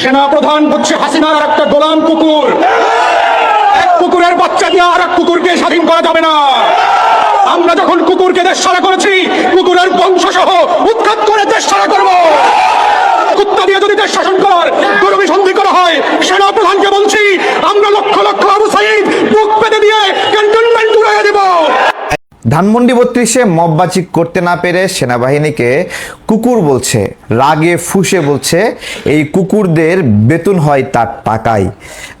সেনা প্রধান হচ্ছে হাসিনার আর একটা গোলাম কুকুর। এক কুকুরের বাচ্চা দিয়ে আর এক কুকুরকে স্বাধীন করা যাবে না। আমরা যখন কুকুরকে দেশ ছাড়া করেছি, কুকুরের বংশ সহ উৎখাত করে দেশ ছাড়া করব। কুত্তা দিয়ে যদি দেশ শাসন করার গরবি সন্ধি করা হয় সেনা প্রধানকে বলছি আমরা লক্ষ লক্ষ আবু সাইদ বুক পেতে দিয়ে ক্যান্টনমেন্ট উড়াইয়া দেব ধানমন্ডি বত্রিশে মববাচিক করতে না পেরে সেনাবাহিনীকে কুকুর বলছে, রাগে ফুসে বলছে, এই কুকুরদের বেতন হয় তার টাকায়।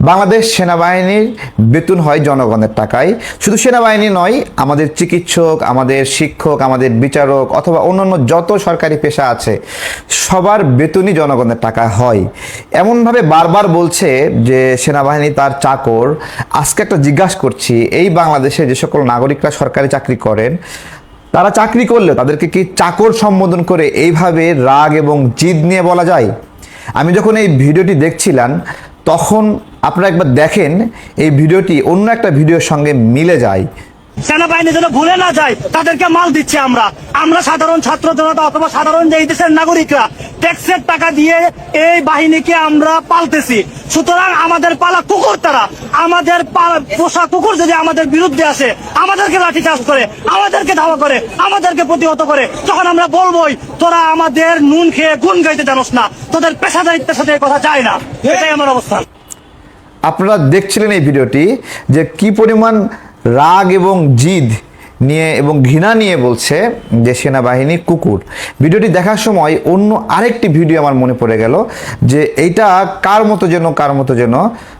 বাংলাদেশ সেনাবাহিনীর বেতন হয় জনগণের টাকায়। শুধু সেনাবাহিনী নয়, আমাদের চিকিৎসক, আমাদের শিক্ষক, আমাদের বিচারক অথবা অন্যান্য যত সরকারি পেশা আছে, সবার বেতনই জনগণের টাকা হয়। এমনভাবে বারবার বলছে যে সেনাবাহিনী তার চাকর। আজকে একটা জিজ্ঞাসা করছি, এই বাংলাদেশে যে সকল নাগরিকরা সরকারি চাকরি করেন, তারা চাকরি করলে তাদেরকে কি চাকর সম্বোধন করে এইভাবে রাগ এবং জিদ নিয়ে বলা যায়? আমি যখন এই ভিডিওটি দেখছিলাম, তখন আপনারা একবার দেখেন, এই ভিডিওটি অন্য একটা ভিডিওর সঙ্গে মিলে যায়। সেনাবাহিনী যেন ভুলে না যায়, তাদেরকে মাল দিচ্ছি আমরা। আমরা সাধারণ ছাত্র জনতা অথবা সাধারণ যে দেশের নাগরিকরা, ট্যাক্সের টাকা দিয়ে এই বাহিনীকে আমরা পালতেছি। সুতরাং আমাদের পালা কুকুর তারা, আমাদের পোষা কুকুর যদি আমাদের বিরুদ্ধে আসে, আমাদেরকে লাঠি চাষ করে, আমাদেরকে ধাওয়া করে, আমাদেরকে প্রতিহত করে, তখন আমরা বলবোই, তোরা আমাদের নুন খেয়ে গুণ গাইতে জানোস না, তোদের পেশাদারিত্বের সাথে কথা যায় না। এটাই আমার অবস্থান। আপনারা দেখছিলেন এই ভিডিওটি যে কি পরিমাণ রাগ এবং জিদ নিয়ে এবং ঘৃণা নিয়ে বলছে যে সেনাবাহিনী কুকুর। ভিডিওটি দেখার সময় অন্য আরেকটি ভিডিও আমার মনে পড়ে গেল যে এইটা কার মতো যেন, কার মতো যেন।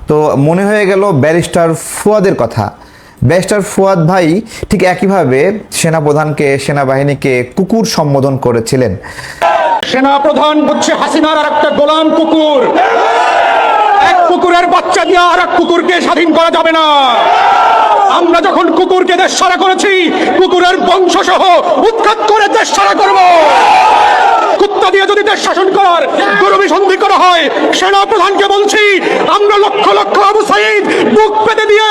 তো মনে হয়ে গেল ব্যারিস্টার ফুয়াদের কথা। ব্যারিস্টার ফুয়াদ ভাই ঠিক একইভাবে সেনাপ্রধানকে, সেনাবাহিনীকে কুকুর সম্বোধন করেছিলেন। সেনাপ্রধান হচ্ছে হাসিনার আর একটা গোলাম কুকুর। এক কুকুরের বাচ্চা দিয়ে আর এক কুকুরকে স্বাধীন করা যাবে না। আমরা যখন কুকুরকে দেশ সারা করেছি, কুকুরের বংশ সহ উৎখাত করে দেশ সারা করব। কুত্তা দিয়ে যদি দেশ শাসন করার গরবি সন্ধি করা হয়, সেনা প্রধানকে বলছি, আমরা লক্ষ লক্ষ আবু সাইদ বুক পেতে দিয়ে